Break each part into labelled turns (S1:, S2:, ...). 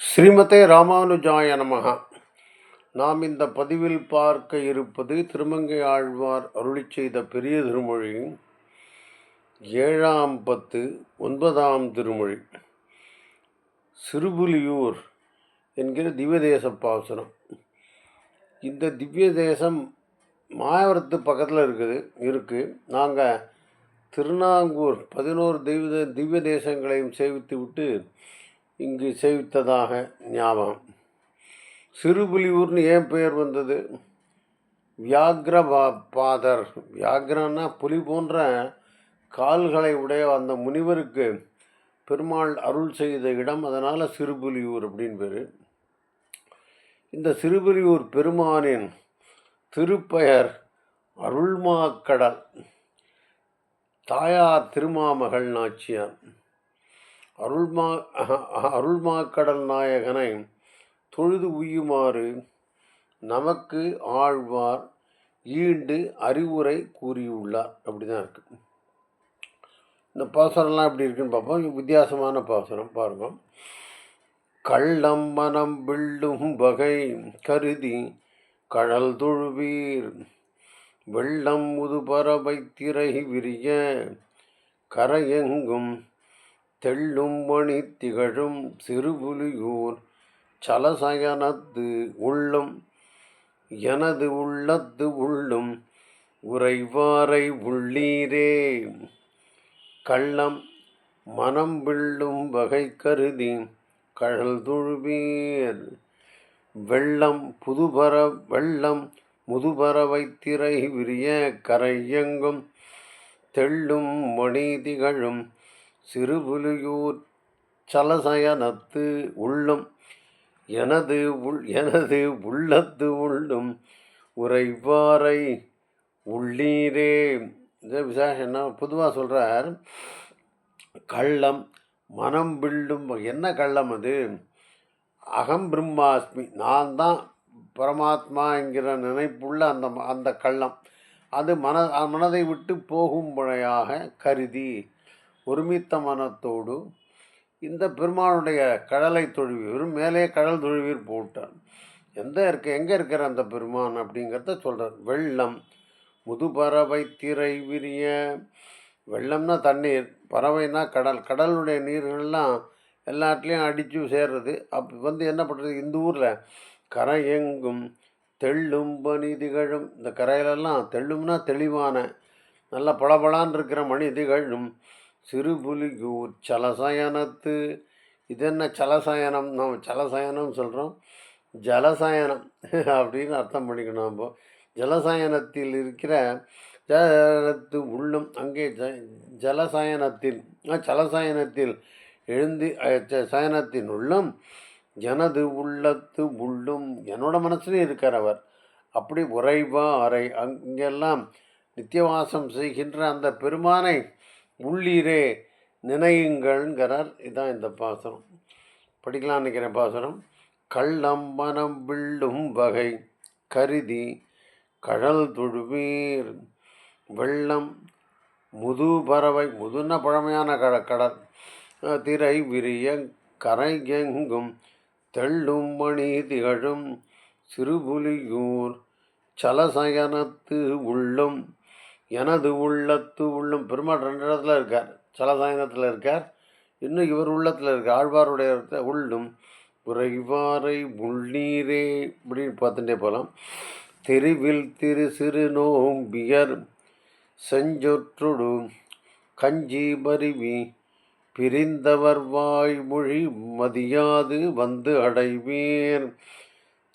S1: ஸ்ரீமதே ராமானுஜாய நமகா. நாம் இந்த பதிவில் பார்க்க இருப்பது திருமங்கை ஆழ்வார் அருளி செய்த பெரிய திருமொழியின் ஏழாம் பத்து ஒன்பதாம் திருமொழி. சிறுபுலியூர் என்கிற திவ்யதேச பாசனம் இந்த திவ்ய தேசம் மாயவரத்து பக்கத்தில் இருக்குது இருக்குது நாங்கள் திருநாங்கூர் பதினோரு தெய்வ திவ்ய தேசங்களையும் சேவித்து விட்டு இங்கு சேவித்ததாக ஞாபகம். சிறுபுலியூர்னு ஏன் பெயர் வந்தது? வியாக்ர பா- பாதர் வியாக்ரன்னா புலி போன்ற கால்களை உடைய அந்த முனிவருக்கு பெருமாள் அருள் செய்த இடம். அதனால் சிறுபுலியூர் அப்படின்னு பேர். இந்த சிறுபுலியூர் பெருமானின் திருப்பெயர் அருள்மாக்கடல். தாயார் திருமாமகள் நாச்சியார். அருள்மா அருள்மாக்கடல் நாயகனை தொழுது உய்யுமாறு நமக்கு ஆழ்வார் ஈண்டு அறிவுரை கூறியுள்ளார். அப்படி தான் இருக்குது இந்த பாசுரம்லாம் எப்படி இருக்குன்னு பார்ப்போம். வித்தியாசமான பாசுரம். பாருங்கள் கள்ளம் மனம் விள்ளும் வகை கருதி கடல் தொழுவீர். வெள்ளம் முதுபரவை திரை விரிய கரையெங்கும் தெள்ளும் மணி திகழும் சிறுபுலியூர் சலசயனத்து உள்ளும் எனது உள்ளத்து உள்ளும் உறைவாரை உள்ளீரே. கள்ளம் மனம் விள்ளும் வகை கருதி கழல் துழுவீர் வெள்ளம் புதுபர வெள்ளம் முதுபறவை திரை விரிய கரையெங்கும் தெள்ளும் மணி திகழும் சிறுபுலியூர் சலசயனத்து உள்ளும் எனது உள் எனது உள்ளத்து உள்ளும் உறைவாரை உள்ளீரே. இந்த விசேஷம் என்ன பொதுவாக சொல்கிறார் கள்ளம் மனம் விள்ளும் என்ன கள்ளம் அது? அகம் பிரம்மாஸ்மி நான் தான் பரமாத்மா என்கிற நினைப்புள்ள அந்த அந்த கள்ளம். அது மன மனதை விட்டு போகும் முறையாக கருதி ஒருமித்த மனத்தோடு இந்த பெருமானுடைய கடலை தொழுவீர் மேலே கடல் தொழுவீர் போட்டார் எந்த இருக்க எங்கே இருக்கிற அந்த பெருமான் அப்படிங்கிறத சொல்கிறார் வெள்ளம் முதுபறவை திரை விரிய வெள்ளம்னா தண்ணீர் பறவைனா கடல் கடலுடைய நீர்கள்லாம் எல்லாத்துலேயும் அடித்து சேர்றது. அப்போ வந்து என்ன பண்ணுறது இந்த ஊரில் கரை எங்கும் தெள்ளும் பனி திகழும். இந்த கரையிலெல்லாம் தெள்ளும்னா தெளிவான நல்ல பளபளான் இருக்கிற மணி திகழும். சிறுபுலிகூர் சலசயனத்து. இது என்ன சலசயனம்? நம்ம சலசயனம் சொல்கிறோம் ஜலசயனம் அப்படின்னு அர்த்தம் பண்ணிக்கணும் நம்ம. ஜலசயனத்தில் இருக்கிற ஜலத்து உள்ளும் அங்கே ஜ ஜலசயனத்தில் சலசயனத்தில் எழுந்து எழுந்தி சயனத்தின் உள்ளும் எனது உள்ளத்து உள்ளும் என்னோட மனசுலையும் இருக்கார் அவர். அப்படி உறைவா அறை அங்கெல்லாம் நித்தியவாசம் செய்கின்ற அந்த பெருமானை உள்ளீரே நினையுங்கள்ங்கிறார். இதான் இந்த பாசனம் படிக்கலாம் நினைக்கிறேன் பாசனம் கள்ளம் மனம் விள்ளும் வகை கருதி கடல் தொழுவீர். வெள்ளம் முது பறவை முதுன பழமையான கட கடல் திரை விரிய கரை எங்கும் தெள்ளும் மணி திகழும். சிறுபுலியூர் சலசயனத்து உள்ளும் எனது உள்ளத்து உள்ளும் பெருமாள் ரெண்டு இடத்துல இருக்கார். சலசாயனத்தில் இருக்கார். இன்னும் இவர் உள்ளத்தில் இருக்கார். ஆழ்வாருடைய இடத்துல உள்ளும் உறைவாரை முள்நீரே அப்படின்னு பார்த்துட்டே போகலாம். தெருவில் திரு சிறு நோம்பியர் செஞ்சொற்றொடு கஞ்சி பருவி பிரிந்தவர் வாய்மொழி மதியாது வந்து அடைவீர்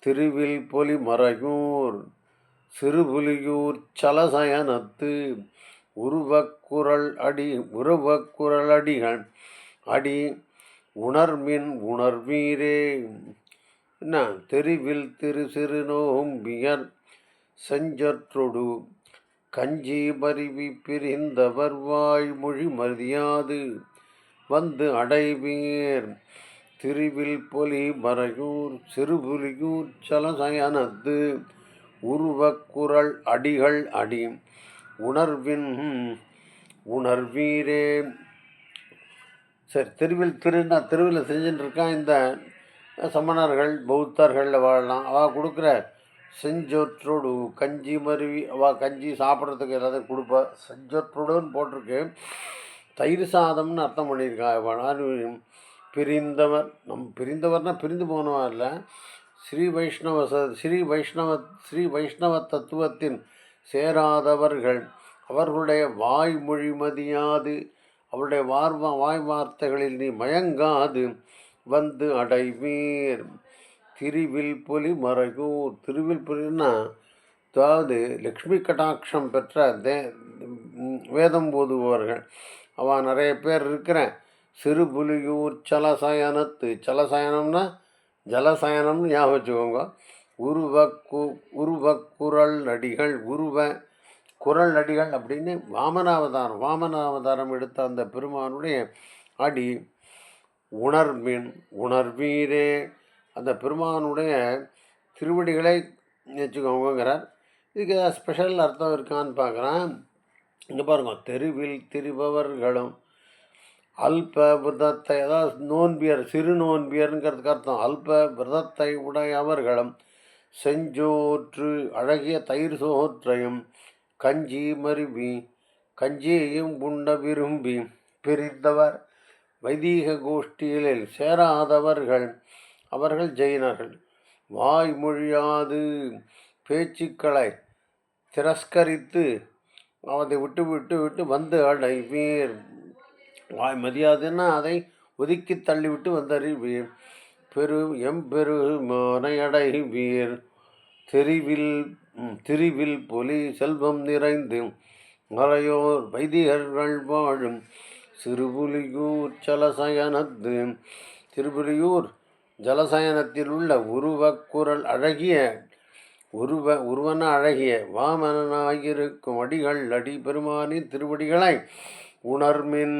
S1: திருவில் பொலி மறையூர் சிறுபுலியூர் சலசயனத்து உருவக்குரல் அடி உருவக்குரல் அடிகள் அடி உணர்மின் உணர்வீரே. என்ன? தெருவில் திரு சிறு நோம்பியர் செஞ்சற்றொடு கஞ்சி பருவி பிரிந்தவர் வாய்மொழி மதியாது வந்து அடைவீர் திருவில் பொலி மறையூர் சிறுபுலியூர் சலசயனத்து உருவக்குரல் அடிகள் அடி உணர்வின் உணர்வீரே. சரி தெருவில் திருன்னா தெருவில் செஞ்சுட்டு இருக்கான் இந்த சமணர்கள் பௌத்தர்களில் வாழலாம். அவள் கொடுக்குற செஞ்சொற்றோடு கஞ்சி மருவி அவள் கஞ்சி சாப்பிட்றதுக்கு எல்லாத்தையும் கொடுப்பா. செஞ்சொற்றோடுன்னு போட்டிருக்கு. தயிர் சாதம்னு அர்த்தம் பண்ணியிருக்கா. பிரிந்தவர். நம் பிரிந்தவர்னால் பிரிந்து போனவா இல்லை. ஸ்ரீ வைஷ்ணவ ச ஸ்ரீ வைஷ்ணவ ஸ்ரீ வைஷ்ணவ தத்துவத்தின் சேராதவர்கள் அவர்களுடைய வாய்மொழி மதியாது அவருடைய வார்வா வாய் வார்த்தைகளில் நீ மயங்காது வந்து அடைவீர். திருவில் பொலி மறையூர். திருவில் அதாவது லக்ஷ்மி கடாட்சம் பெற்ற தே வேதம் போதுபவர்கள். அவன் நிறைய பேர் இருக்கிற சிறுபுலியூர் சலசயனத்து சலசயனம்னா ஜலசயனம்னு ஞாபகம் வச்சுக்கோங்க. உருவ கு உருவ குரல் நடிகள் உருவ குரல் நடிகள் அப்படின்னு வாமனாவதாரம் வாமனாவதாரம் எடுத்த அந்த பெருமானுடைய அடி உணர்மின் உணர்வீரே. அந்த பெருமானுடைய திருவடிகளை வச்சுக்கோங்கிறார் இதுக்கு ஏதாவது ஸ்பெஷல் அர்த்தம் இருக்கான்னு பார்க்குறேன். இங்கே பாருங்க தெருவில் திரிபவர்களும் அல்ப விரதத்தை அதாவது நோன்பியர் சிறு நோன்பியருங்கிறதுக்கு அர்த்தம். அல்ப விரதத்தை உடையவர்களும் செஞ்சோற்று அழகிய தயிர் சோற்றையும் கஞ்சி மருவி கஞ்சியையும் உண்ண விரும்பி பிரிந்தவர் வைதீக கோஷ்டிகளில் சேராதவர்கள் அவர்கள் ஜெயினர்கள். வாய்மொழியாது பேச்சுக்களை திரஸ்கரித்து அதை விட்டு விட்டு விட்டு வந்து அடைவீர். வாய் மதியாதுன்னா அதை ஒதுக்கி தள்ளிவிட்டு வந்தறிவீர். பெரு எம்பெரு மனையடைவீர் தெரிவில் திருவில் பொலி செல்வம் நிறைந்து மறையோர் வைதிகர்கள் வாழும். சிறுபுலியூர் ஜலசயனத்து திருபுலியூர் ஜலசயனத்தில் உள்ள உருவக்குரல் அழகிய உருவ உருவன அழகிய வாமனாயிருக்கும் அடிகள் அடி பெருமானின் திருவடிகளை உணர்மின்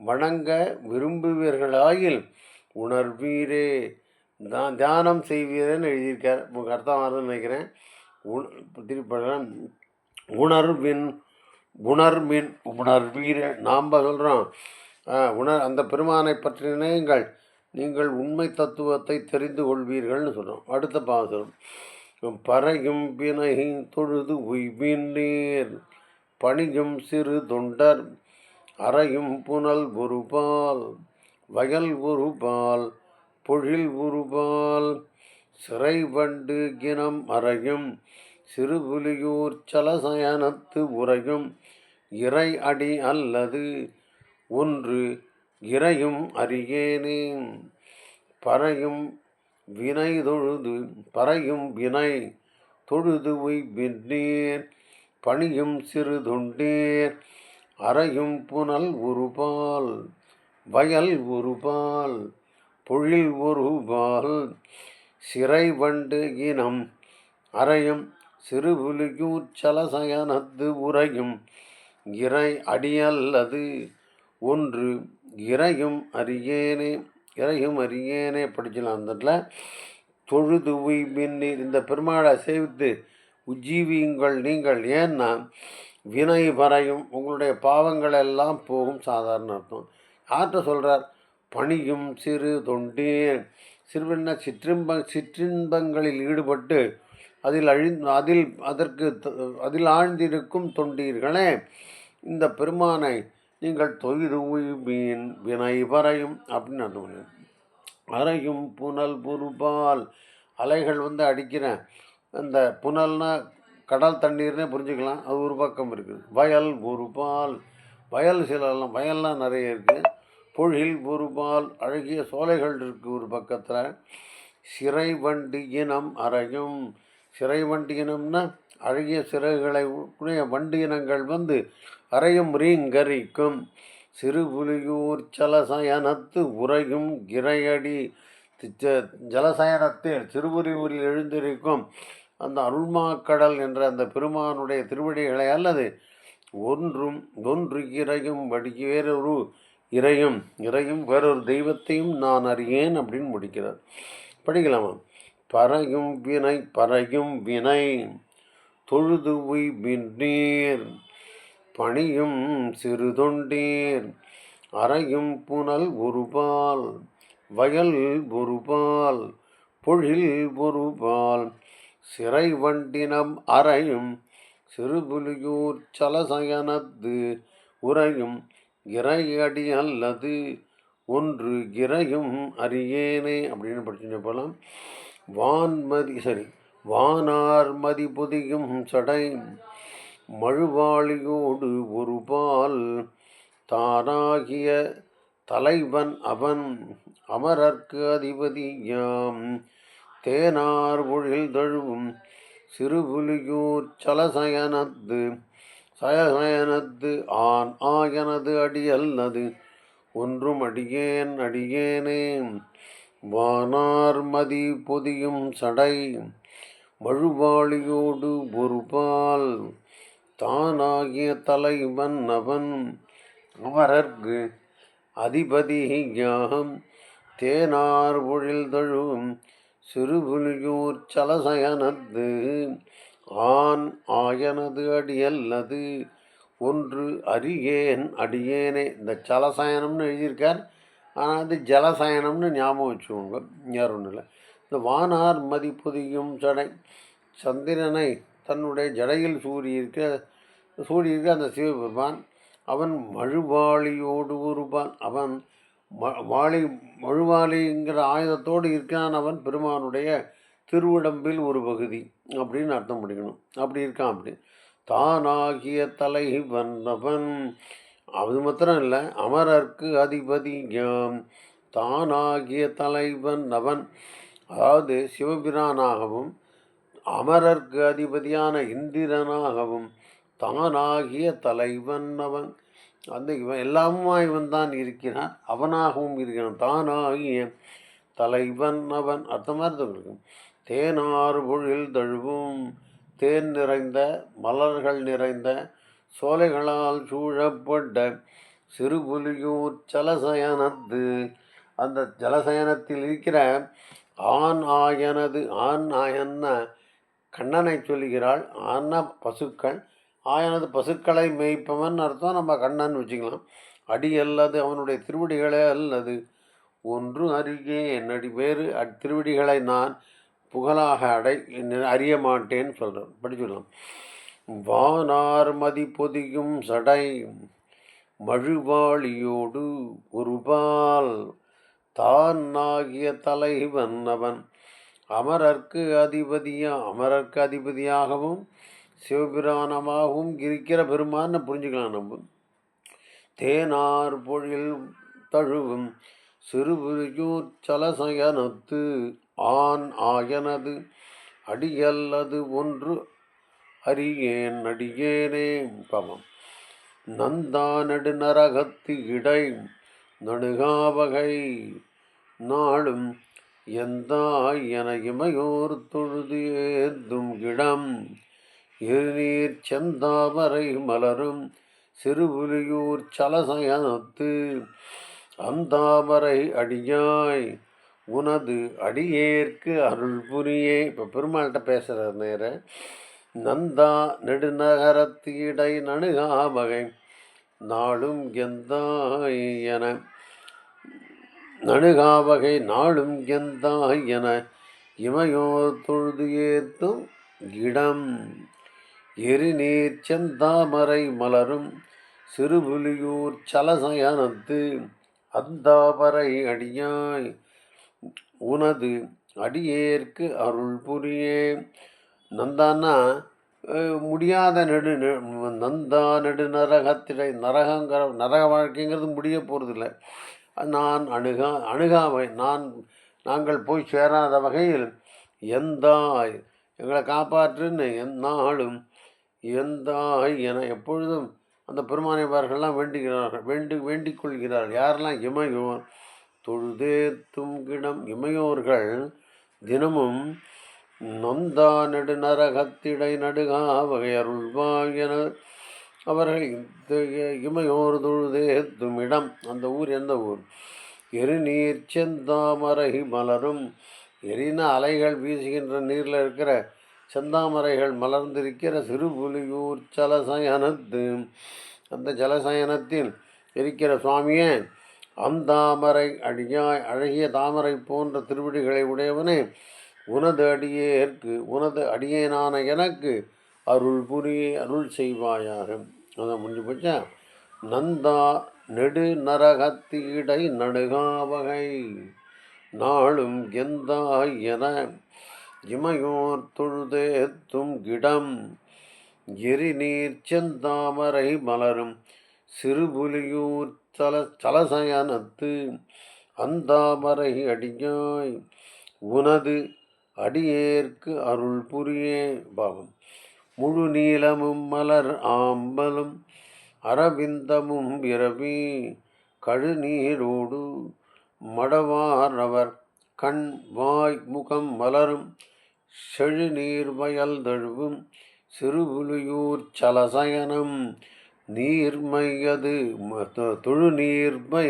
S1: வணங்க விரும்புவீர்களாயில் உணர்வீரே. தான் தியானம் செய்வீரேன்னு எழுதியிருக்கார். உங்களுக்கு அர்த்தம் வருதுன்னு நினைக்கிறேன். திருப்பி உணர்வின் உணர்மின் உணர்வீரே. நாம் சொல்கிறோம் உணர் அந்த பெருமானை பற்றி நினையுங்கள். நீங்கள் உண்மை தத்துவத்தை தெரிந்து கொள்வீர்கள்னு சொல்கிறோம் அடுத்த பாசனம் பறையும் பிணை தொழுது உய்வின் நீர் பணியும் சிறு தொண்டர் அறையும் புனல் ஒருபால் வயல் ஒருபால் பொழில் உருபால் சிறை வண்டு கினம் அறையும் சிறுபுலியூர் சலசயனத்து உறையும் இறை அடி அல்லது ஒன்று இறையும் அறியேனே. பறையும் வினை தொழுது பறையும் வினை தொழுது உய்பின்னீர் பணியும் சிறு தொண்டேர் அறையும் புனல் உருபால் வயல் உருபால் பொழில் ஒருபால் சிறை வண்டு இனம் அறையும் சிறுபுலியூர் சலசயனத்து உறையும் இறை அடியல்லது ஒன்று. இறையும் அறியேனே இறையும் அறியேனே படிச்சலாம் அந்த தொழுது உய்மின்னீர் இந்த பெருமாளை சேவித்து உஜ்ஜீவியுங்கள் நீங்கள். ஏன்னா வினை வரையும் உங்களுடைய பாவங்கள் எல்லாம் போகும் சாதாரண அர்த்தம். யார்கிட்ட சொல்கிறார் பணியும் சிறு தொண்டே சிறுவென்ன சிற்றின்ப சிற்றின்பங்களில் ஈடுபட்டு அதில் அழி அதில் அதற்கு அதில் ஆழ்ந்திருக்கும் தொண்டீர்களே இந்த பெருமானை நீங்கள் தொயிறு மீன் வினை வரையும் அப்படின்னு அர்த்தம் அறையும் புனல் பொறுப்பால் அலைகள் வந்து அடிக்கிற அந்த புனல்னா கடல் தண்ணீர்னே புரிஞ்சுக்கலாம். அது ஒரு பக்கம் இருக்குது. வயல் ஒரு பால் வயல் சிலலாம் வயல்லாம் நிறைய இருக்குது பொழில் ஒரு பால் அழகிய சோலைகள் இருக்குது ஒரு பக்கத்தில். சிறை வண்டி இனம் அறையும். சிறை வண்டி இனம்னா அழகிய சிறகுகளை உடைய வண்டி இனங்கள் வந்து அறையும் ரீங்கரிக்கும் சிறுபுலியூர் ஜலசயனத்து உறையும் கிரையடி ஜலசயனத்தில் சிறுபுலியூரில் எழுந்திருக்கும். அந்த அருள்மாக்கடல் என்ற அந்த பெருமானுடைய திருவடிகளை அல்லது ஒன்றும் ஒன்று இறையும் வடி வேறொரு இறையும் இறையும் வேறொரு தெய்வத்தையும் நான் அறியேன் அப்படின்னு முடிக்கிறார். படிக்கலாமா? பறையும் வினை பறையும் வினை தொழுது உய்பின்னீர் பணியும் சிறுதொண்டீர் அறையும் புனல் ஒருபால் வயல் ஒருபால் பொழில் ஒருபால் சிறை வண்டினம் அறையும் சிறுபுலியூர் சலசயனத்து உறையும் இறையடி அல்லது ஒன்று இறையும் அறியேனே அப்படின்னு படிச்சுட்டு போகலாம் வான்மதி சரி வானார் மதி சடை மழுவாளியோடு ஒரு பால் தானாகிய தலைவன் அவன் அமரர்க்கு அதிபதியாம் தேனார் பொழில் தழுவும் சிறுபுலியூர் சலசயனத்து சயசயனத்து ஆன் ஆயனது அடி அல்லது ஒன்றும் அடியேன் அடியேனே. வானார் மதி பொதியும் சடை மழுவாளியோடு ஒரு தானாகிய தலைவன் அவன் அமரர்க்கு அதிபதியாம் தேனார் ஒழில் தழுவும் சிறுபுலியூர் சலசயனது ஆண் ஆயனது அடியல்லது. ஒன்று அரியேன் அடியேனே. இந்த சலசயனம்னு எழுதியிருக்கார். ஆனால் அது ஜலசயனம்னு ஞாபகம் வச்சுக்கோங்க. யார் ஒன்றும் இல்லை. இந்த வானார் மதிப்புதியும் சடை சந்திரனை தன்னுடைய ஜடையில் சூடியிருக்க சூடியிருக்க அந்த சிவபெருமான் அவன் மழுவாளியோடு ஒருபான் அவன் வாளி மழுவாளிங்கிற ஆயுதத்தோடு இருக்கான் அவன் பெருமானுடைய திருவிடம்பில் ஒரு பகுதி அப்படின்னு அர்த்தம் பண்ணிக்கணும். அப்படி இருக்கான் அப்படி. தானாகிய தலை அவன் அது மாத்திரம் இல்லை அமரர்க்கு அதிபதி தானாகிய தலைவன் அவன். அதாவது சிவபிரானாகவும் அமரர்க்கு அதிபதியான இந்திரனாகவும் தானாகிய தலைவன் அவன். அந்த இவன் எல்லாமுமா இவன் தான் இருக்கிறான். அவனாகவும் இருக்கிறான். தானாகிய தலைவன் அவன். அர்த்தமாக இருந்திருக்கும் தேனாறு பொழில் தழுவும். தேன் நிறைந்த மலர்கள் நிறைந்த சோலைகளால் சூழப்பட்ட சிறுபுலியூர் ஜலசயனத்து அந்த ஜலசயனத்தில் இருக்கிற ஆண் ஆயனது ஆண் ஆயன்ன கண்ணனை சொல்லுகிறாள். ஆன பசுக்கள் ஆயனது பசுக்களை மேய்ப்பவன் அர்த்தம். நம்ம கண்ணன் வச்சுக்கலாம். அடி அல்லது அவனுடைய திருவடிகளே அல்லது ஒன்று அருகே என்னடி வேறு? திருவடிகளை நான் புகழாக அடை அறிய மாட்டேன்னு சொல்கிறேன் படிச்சுடலாம் வானார் மதி பொதியும் சடை மழுவாளியோடு ஒருபால் தான் ஆகிய தலைவன் அவன். அமரர்க்கு அதிபதியா? அமரர்க்கு அதிபதியாகவும் சிவபிரானமாகவும் இருக்கிற பெருமான்னு புரிஞ்சுக்கலாம் நம்ம. தேனார் பொழில் தழுவும் சிறுபுரியூர் சலசயனத்து ஆண் ஆயனது அடியல்லது ஒன்று அறியேன் அடியேனே பவம். நந்தா நடுநரகத்து இடை நடுகாவகை நாளும் எந்தாய் என இமையோர் தொழுது ஏந்தும் இடம் இருநீர் செந்தாமரை மலரும் சிறுபுலியூர் சலசயனத்து அந்தாமரை அடியாய் உனது அடியேற்கு அருள் புரியே இப்போ பெருமாள்கிட்ட பேசுகிற நேரம் நந்தா நெடுநகரத்து இடை நணுகாமகை நாளும் கெந்தாய் என நணுகாவகை நாளும் கெந்தாய் என இமையோர் தொழுது ஏற்றும் இடம் எரிநீர் செந்தாமரை மலரும் சிறுபுலியூர் சலசயனத்து அந்தாபரை அடியாய். உனது அடியேற்கு அருள் புரியே. நந்தான்னா முடியாத நெடு நந்தா நெடு நரகத்திடை நரகங்கிற நரக வாழ்க்கைங்கிறது முடிய போகிறதில்ல நான் அணுகா அணுகாவை நான் நாங்கள் போய் சேராத வகையில் எந்தாய் எங்களை காப்பாற்றுன்னு எந்நாளும் எந்தாய் என எப்பொழுதும் அந்த பெருமானைவார்கள்லாம் வேண்டுகிறார்கள் வேண்டு வேண்டிக் கொள்கிறார்கள் யாரெல்லாம்? இமையோர். தொழுதேத்தும் கிடம் இமையோர்கள் தினமும் நொந்தா நெடு நரகத்திடை நடுகா வகையருள்வாய் என அவர்கள் இமையோர் தொழுதேத்தும் இடம் அந்த ஊர் எந்த ஊர்? எரிநீர் செந்தாமரை மலரும். எரின அலைகள் வீசுகின்ற நீரில் இருக்கிற செந்தாமரைகள் மலர்ந்திருக்கிற சிறுபுலியூர் ஜலசயனத்து அந்த ஜலசயனத்தில் இருக்கிற சுவாமியே அந்தாமரை அடியாய் அழகிய தாமரை போன்ற திருவிடிகளை உடையவனே உனது அடியேற்கு உனது அடியேனான எனக்கு அருள் புரிய அருள் செய்வாயாக. அதை முடிஞ்சு போச்சா? நந்தா நெடு நரகத்தீடை நடுகாவகை நாளும் எந்தாய் என இமையோர் தொழுதேத்தும் கிடம். எரிநீர் செந்தாமரை மலரும். சிறுபுலியூர் தல சலசயனத்து அந்தாமரை அடியாய் உனது அடியேற்கு அருள் புரியே. பாவம். முழு நீளமும் மலர் ஆம்பலும். அரவிந்தமும் பிறவி கழுநீரோடு மடவாரவர் கண் வாய் முகம் மலரும். செழுநீர்மயல் தழுவும் சிறுபுலியூர் சலசயனம். நீர்மையது தொழுநீர்மை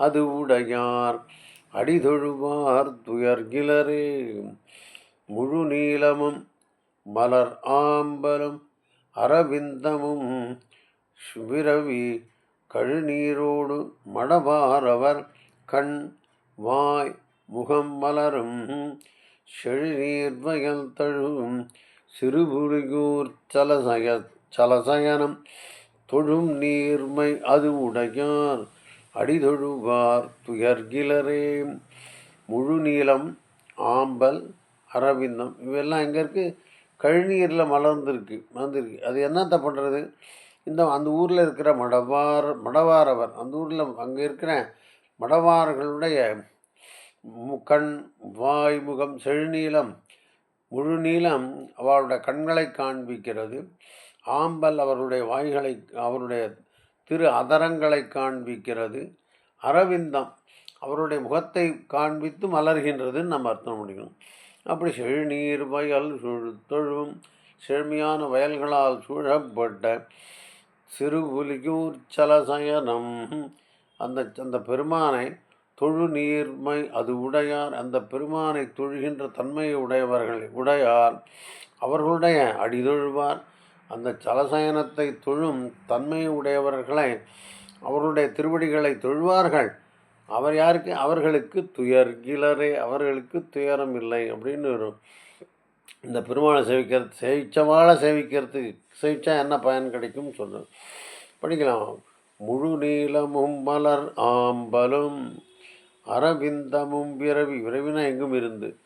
S1: அது உடையார் அடிதொழுவார் துயர்கிலரே முழு நீளமும் மலர் ஆம்பலும் அரவிந்தமும் விரவி கழுநீரோடு மடபாரவர் கண் வாய் முகம் மலரும் செழுநீர் தழுவும் சிறுபுரியூர் சலசய சலசயனம் தொழும் நீர்மை அது உடையார். அடிதொழுவார் துயர்கிலரே முழு நீளம் ஆம்பல் அரவிந்தம் இவெல்லாம் எங்கே இருக்குது கழுநீரில் மலர்ந்துருக்கு மலர்ந்துருக்கு. அது என்னத்த பண்ணுறது இந்த அந்த ஊரில் இருக்கிற மடவார் மடவாரவர் அந்த ஊரில் அங்கே இருக்கிற மடவார்களுடைய கண் வாய் முகம் செழுநீளம். முழு நீளம் அவருடைய கண்களை காண்பிக்கிறது. ஆம்பல் அவருடைய வாய்களை அவருடைய திரு அதரங்களை காண்பிக்கிறது. அரவிந்தம் அவருடைய முகத்தை காண்பித்து மலர்கின்றதுன்னு நம்ம அர்த்தம் முடியும் அப்படி செழுநீர் வயல் தொழும் செழுமையான வயல்களால் சூழப்பட்ட சிறுபுலியூர் சலசயனம். அந்த அந்த பெருமானை தொழு நீர்மை அது உடையார். அந்த பெருமானை தொழுகின்ற தன்மையை உடையவர்கள் உடையார். அவர்களுடைய அடிதொழுவார். அந்த சலசயனத்தை தொழும் தன்மையை உடையவர்களை அவருடைய திருவடிகளை தொழுவார்கள். அவர் யாருக்கு? அவர்களுக்கு துயர் கிளரே அவர்களுக்கு துயரம் இல்லை அப்படின்னு வரும் இந்த பெருமாளை சேவிக்கிறது சேவிச்சவாழ சேவிக்கிறதுக்கு சேவிச்சா என்ன பயன் கிடைக்கும் சொல்கிறேன் படிக்கலாம். முழு நீளமும் மலர் ஆம்பலும் அரவிந்தமும் பிறவி விரவினா எங்கும் இருந்து.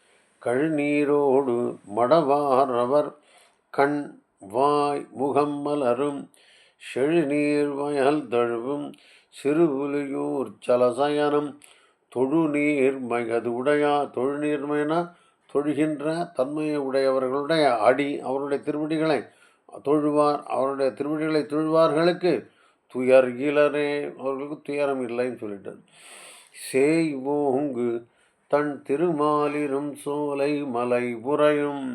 S1: கழுநீரோடு மடவாரவர் கண் வாய் முகம் மலரும். செழுநீர் வயல் தழுவும் சிறுபுலியூர் சலசயனம். தொழுநீர் மகது உடையா தொழுநீர்மையனா தொழுகின்ற தன்மையை உடையவர்களுடைய அடி அவருடைய திருவடிகளை தொழுவார். அவருடைய திருவடிகளை தொழுவார்களுக்கு துயர் இளரே அவர்களுக்கு துயரம் இல்லைன்னு சொல்லிட்டார். சேய் தன் திருமாலிரும் சோலை மலை உறையும்.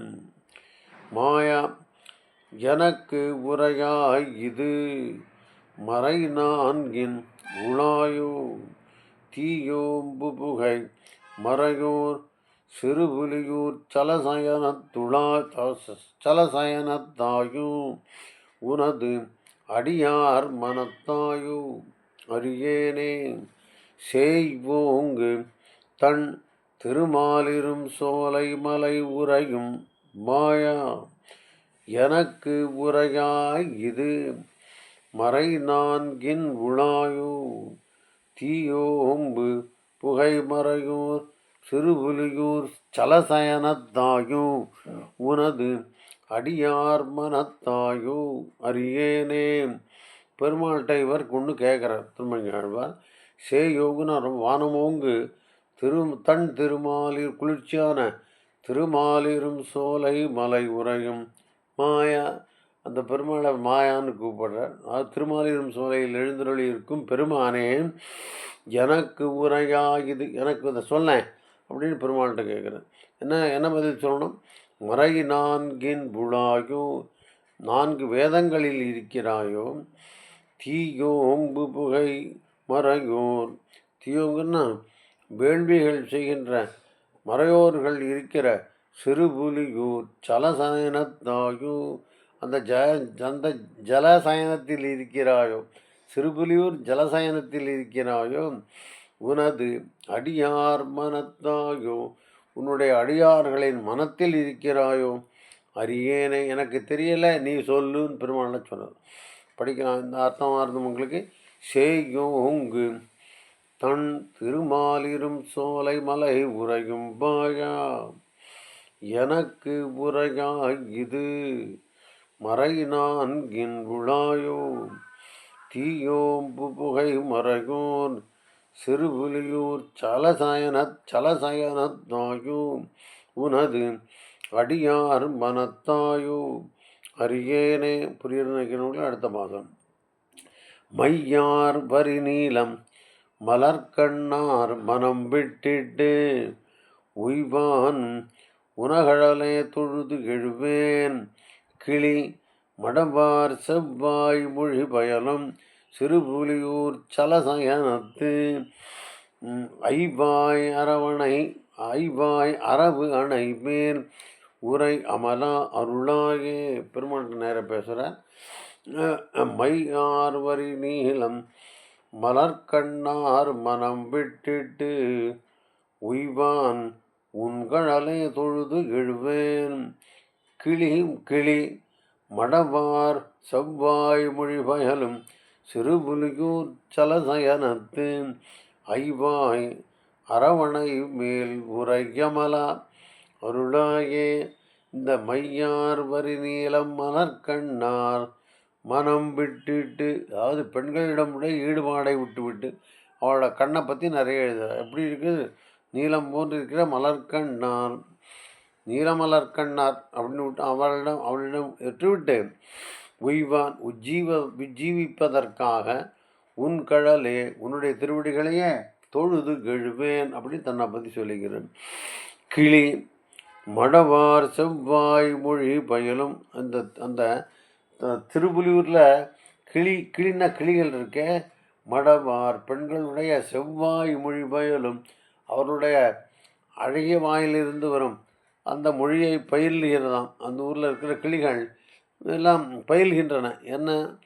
S1: மாயா எனக்கு உரையாய் இது மறை நான்கின் உளாயோ தீயோம்பு புகை மறையோர் சிறுபுலியூர் சலசயனத்துளா சலசயனத்தாயோ உனது அடியார் மனத்தாயோ. அறியேனே செய்வோங்கு. தன் திருமாலிரும் சோலை மலை உரையும் மாயா. எனக்கு உரையாய் இது மறை நான்கின் உணாயோ தீயோம்பு புகைமறையோர் சிறுபுலியூர் சலசயனத்தாயோ. உனது அடியார் மனத்தாயோ. அறியேனே பெருமாள்கிட்ட இவர் கொண்டு கேட்குறார் திருமங்கி ஆழ்வார். சே யோகுனரும் வானமோங்கு திரு தன் திருமாலிர் குளிர்ச்சியான திருமாலிரும் சோலை மலை உறையும். மாயா அந்த பெருமாளை மாயான்னு கூப்பிடுறார். அது திருமாலிரும் சோலையில் எழுந்தருளி இருக்கும் பெருமானே எனக்கு உரையாகுது எனக்கு இதை சொன்னேன் அப்படின்னு பெருமாள்கிட்ட கேட்குறேன் என்ன என்ன பதில் சொல்லணும்? மறை நான்கின் புழாயோ நான்கு வேதங்களில் இருக்கிறாயோ தீயோம்பு புகை மறையோர் தீயோங்கன்னா வேள்விகள் செய்கின்ற மறையோர்கள் இருக்கிற சிறுபுலியூர் ஜலசயனத்தாயோ அந்த ஜ அந்த ஜலசயனத்தில் இருக்கிறாயோ சிறுபுலியூர் ஜலசயனத்தில் இருக்கிறாயோ உனது அடியார் மனத்தாயோ உன்னுடைய அடியார்களின் மனத்தில் இருக்கிறாயோ அறியேனே எனக்கு தெரியலை நீ சொல்லுன்னு பெருமாள் சொன்னார். படிக்கலாம் இந்த அர்த்தமாக இருந்தது உங்களுக்கு செய்யோங்கு தன் திருமாலிரும் சோலை மலை உறையும் பாயா. எனக்கு உரையாய் இது மறை நான்கின் விழாயோ தீயோம்பு புகை மறையோன் சிறுபுலியூர் சலசயனத் சலசயனத்தாயோ உனது அடியார் மனத்தாயோ. அரியேனே புரியுற அடுத்த மாதம் மையார் வரி நீளம் மலர்கண்ணார் மனம் விட்டிட்டு உய்வான் உனகழலே தொழுது எழுவேன் கிளி மடவார் செவ்வாய் மொழி பயலும் சிறுபுலியூர் சலசயனத்து ஐவாய் அரவணை ஐவாய் அரவு அணை மேல் உரை அமலா அருளாயே. பெருமாட்டு நேரம் பேசுகிறார் மையார் வரி நீளம் மலர்கண்ணார் மனம் விட்டிட்டு உய்வான் உன்கழலை தொழுது எழுவேன். கிளி கிளி மடவார் செவ்வாய் மொழி பயலும் சிறுபுலியூர் சலசயனத்து ஐவாய் அரவணை மேல் உரையமலா அருளாயே இந்த மையார் வரி நீளம் மலர்கண்ணார் மனம் விட்டுட்டு அதாவது பெண்களிடமுடைய ஈடுபாடை விட்டுவிட்டு அவளோட கண்ணை பற்றி நிறைய எழுதுகிறார் எப்படி இருக்குது? நீலம் போன்று இருக்கிற மலர்கண்ணார் நீலமலர்கண்ணார் அப்படின்னு விட்டு அவளிடம் அவளிடம் எற்றுவிட்டு உய்வான் உஜ்ஜீவ உஜ்ஜீவிப்பதற்காக உன் கழலே உன்னுடைய திருவடிகளையே தொழுது கெழுவேன் அப்படின்னு தன்னை பற்றி சொல்லுகிறேன் கிளி மடவார் செவ்வாய் மொழி பயிலும் அந்த அந்த திருப்புலியூரில் கிளி கிளின கிளிகள் இருக்கே. மடவார் பெண்களுடைய செவ்வாய் மொழி பயிலும் அவருடைய அழகிய வாயிலிருந்து வரும். அந்த மொழியை பயில்கிறதாம். அந்த ஊரில் இருக்கிற கிளிகள் எல்லாம் பயில்கின்றன. என்ன?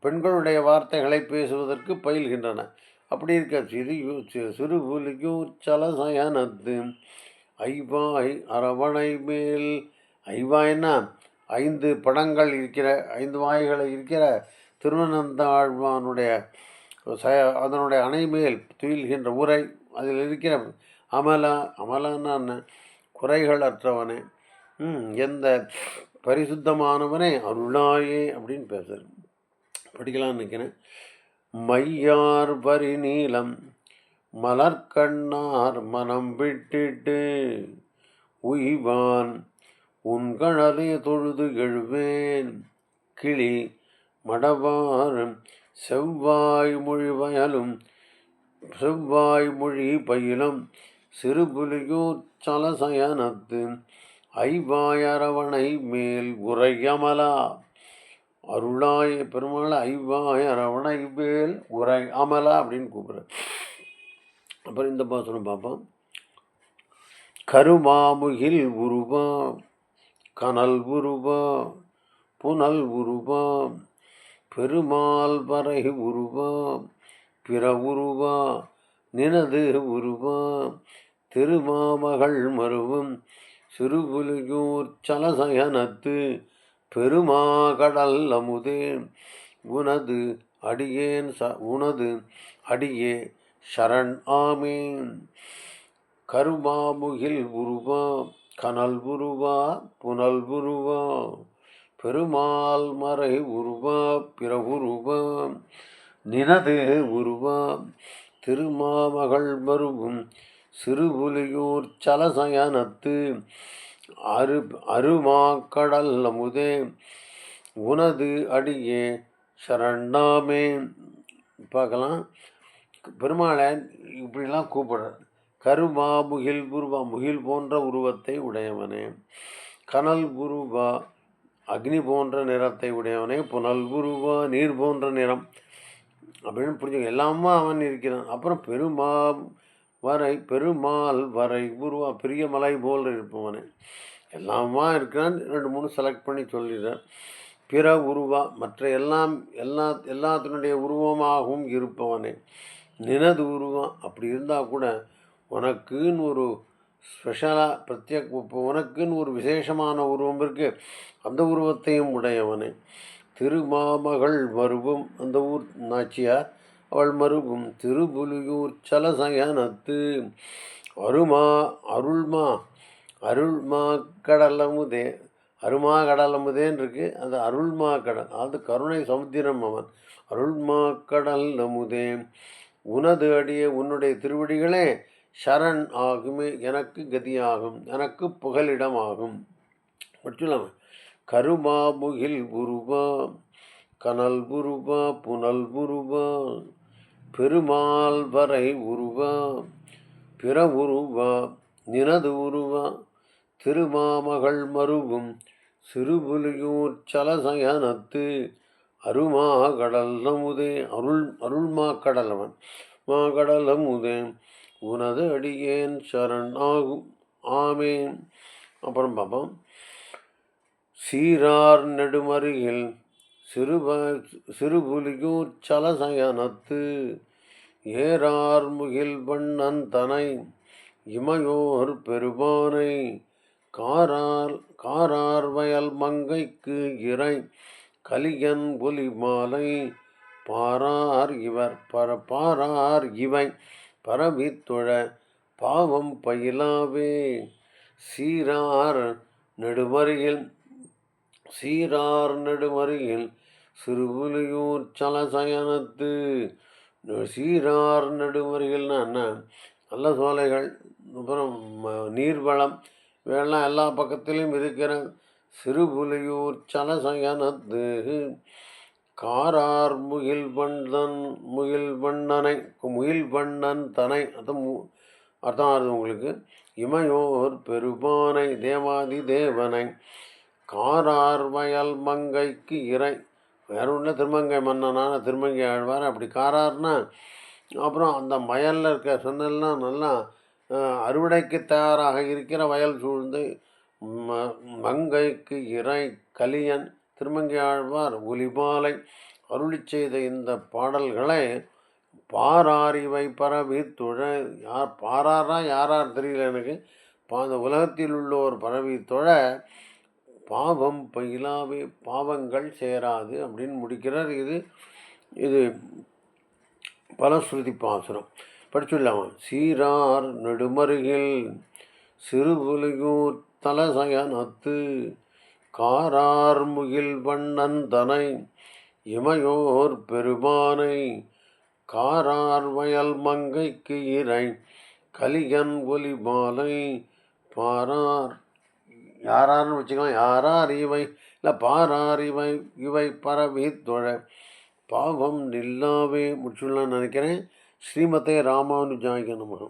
S1: பெண்களுடைய வார்த்தைகளை பேசுவதற்கு பயில்கின்றன. அப்படி இருக்க சிறு சிறு புலியூர் சலசயனத்து ஐவாய் அரவணை மேல் ஐவாய்னா ஐந்து படங்கள் இருக்கிற ஐந்து வாய்களை இருக்கிற திருவனந்தாழ்வானுடைய ச அதனுடைய அணை மேல் துயில்கின்ற உரை அதில் இருக்கிற அமலா அமலான குறைகள் அற்றவனே. ம், எந்த பரிசுத்தமானவனே அருளாயே அப்படின்னு பேசுகிறேன் படிக்கலாம்னு நினைக்கிறேன். மையார் பரிநீளம் மலர்கண்ணார் மனம் விட்டுட்டு உய்வான் உன்கழலே தொழுது எழுவேன். கிளி மடவாரம் செவ்வாய் மொழி வயலும் செவ்வாய் மொழி பயிலும் சிறுபுலியூர் சலசயனத்து ஐவாய் அரவணை மேல் உரையமலா. அருளாய பெருமாள் ஐவாய் அரவணை மேல் உரை அமலா அப்படின்னு கூப்பிடுற அப்புறம் இந்த பாசனம் பார்ப்போம். கருமாமுகில் உருவம் கனல் உருவாம் புனல் உருவாம் பெருமாள் வரை உருவாம் பிற உருவா நினது உருவாம் திருமாமகள் மருவும் சிறுபுலியூர் சலசயனத்து பெருமாகடல் அமுதே உனது அடியேன் ச உனது அடியே சரண் ஆமேன். கருமாமுகில் உருவாம் கனல் உருவா புனல் உருவா பெருமாள் மறை உருவா பிறவுருவா நினது உருவா திருமாமகள் மருவும் சிறுபுலியூர் சலசயனத்து அரு அருமாக்கடல் அமுதே உனது அடியே சரணாமே. பார்க்கலாம். பெருமாளை இப்படிலாம் கூப்பிடுற கருபா முகில் குருபா முகில் போன்ற உருவத்தை உடையவனே. கனல் குருபா அக்னி போன்ற நிறத்தை உடையவனே. புனல் குருபா நீர் போன்ற நிறம். அப்படின்னு புரிஞ்சுக்க. எல்லாமா அவன் இருக்கிறான். அப்புறம் பெருமா வரை பெருமாள் வரை குருவா பெரிய மலை போல் இருப்பவனே. எல்லாமா இருக்கிறான். ரெண்டு மூணு செலக்ட் பண்ணி சொல்லிடுறார் பிற உருவா மற்ற எல்லாம் எல்லா எல்லாத்தினுடைய உருவமாகவும் இருப்பவனே. நினது உருவம். அப்படி இருந்தால் கூட உனக்குன்னு ஒரு ஸ்பெஷலாக பிரத்யேக் இப்போ உனக்குன்னு ஒரு விசேஷமான உருவம் இருக்குது அந்த உருவத்தையும் உடையவனே. திருமாமகள் மருவும் அந்த ஊர் நாச்சியார் அவள் மருவும் திருபுலியூர் சலசயனத்து. அருமா அருள்மா அருள்மா கடலமுதே அருமா கடலமுதேன்னு இருக்கு. அந்த அருள்மா கடல் அது கருணை சமுத்திரம் அவன். அருள்மா கடல் அமுதே உனது அடியே உன்னுடைய திருவடிகளே சரண் ஆகுமே எனக்கு கதியாகும் எனக்கு புகலிடமாகும். மட்டும் கருமாமுகில் உருவா கனல் உருவா புனல் உருவா பெருமாள் வரை உருவா பிற உருவா நினது உருவா திருமாமகள் மருவும் சிறுபுலியூர் சலசயனத்து அருமா கடல் நமுதே அருள் அருள்மா கடலவன் மா கடல் நமுதே உனது அடியேன் சரண் ஆகும் ஆமேன். அப்புறம் பார்ப்போம் சீரார் நெடுமருகில் சிறுப சிறுபுலியூர் சலசயனத்து ஏறார் முகில் பண்ணன் தனை இமையோர் பெருமானை காரார் காரார் வயல் மங்கைக்கு இறை கலியன் ஒலி மாலை பாரார் இவர் பர பாரார் இவை பரவித்துழ பாவம் பயிலாவே. சீரார் நெடுமறியில் சீரார் நெடுமறியில் சிறுபுலியூர் சலசயனத்து. சீரார் நெடுமறிகள்னா என்ன? நல்ல சோலைகள் அப்புறம் நீர்வளம் இவையெல்லாம் எல்லா பக்கத்திலையும் இருக்கிற சிறுபுலியூர் சலசயனத்து. காரார் முகில் வண்ணன் முகில் வண்ணனை முகில் வண்ணன் தனை. அர்த்தம் அர்த்தம் ஆகுது உங்களுக்கு. இமையோர் பெருமானை தேவாதி தேவனை. காரார் வயல் மங்கைக்கு இறை. வேற ஒன்று திருமங்கை மன்னனான திருமங்கை ஆழ்வார் அப்படி காரார்னா அப்புறம் அந்த வயலில் இருக்க சொன்னெல்லாம் நல்லா அறுவடைக்கு தயாராக இருக்கிற வயல் சூழ்ந்து மங்கைக்கு இறை கலியன் திருமங்கை ஆழ்வார் ஒலிபாலை அருளி செய்த இந்த பாடல்களை பாராறிவை பரவித்துழ பரவி யார் பாராரா யாரார் தெரியல எனக்கு. அந்த உலகத்தில் உள்ளோர் பரவி தொழ பாவம் பயிலாவே பாவங்கள் சேராது அப்படின்னு முடிக்கிறார். இது இது பலஸ்ருதி பாசுரம். படிச்சுள்ளாமா சீரார் நெடுமருகில் சிறுபுலியூர் தலசயனத்து காரார் முகில் வண்ணன் தனை இமையோர் பெருமானை. காரார் வயல் மங்கைக்கு இறை கலிகன் ஒலி மாலை பாரார். யாரார்னு வச்சுக்கலாம் யாரார் இவை? இல்லை பாரார் இவை இவை பரவி தொழ. பாவம் நில்லாவே முடிச்சுடலான்னு நினைக்கிறேன். ஸ்ரீமதே ராமானுஜாய நமகம்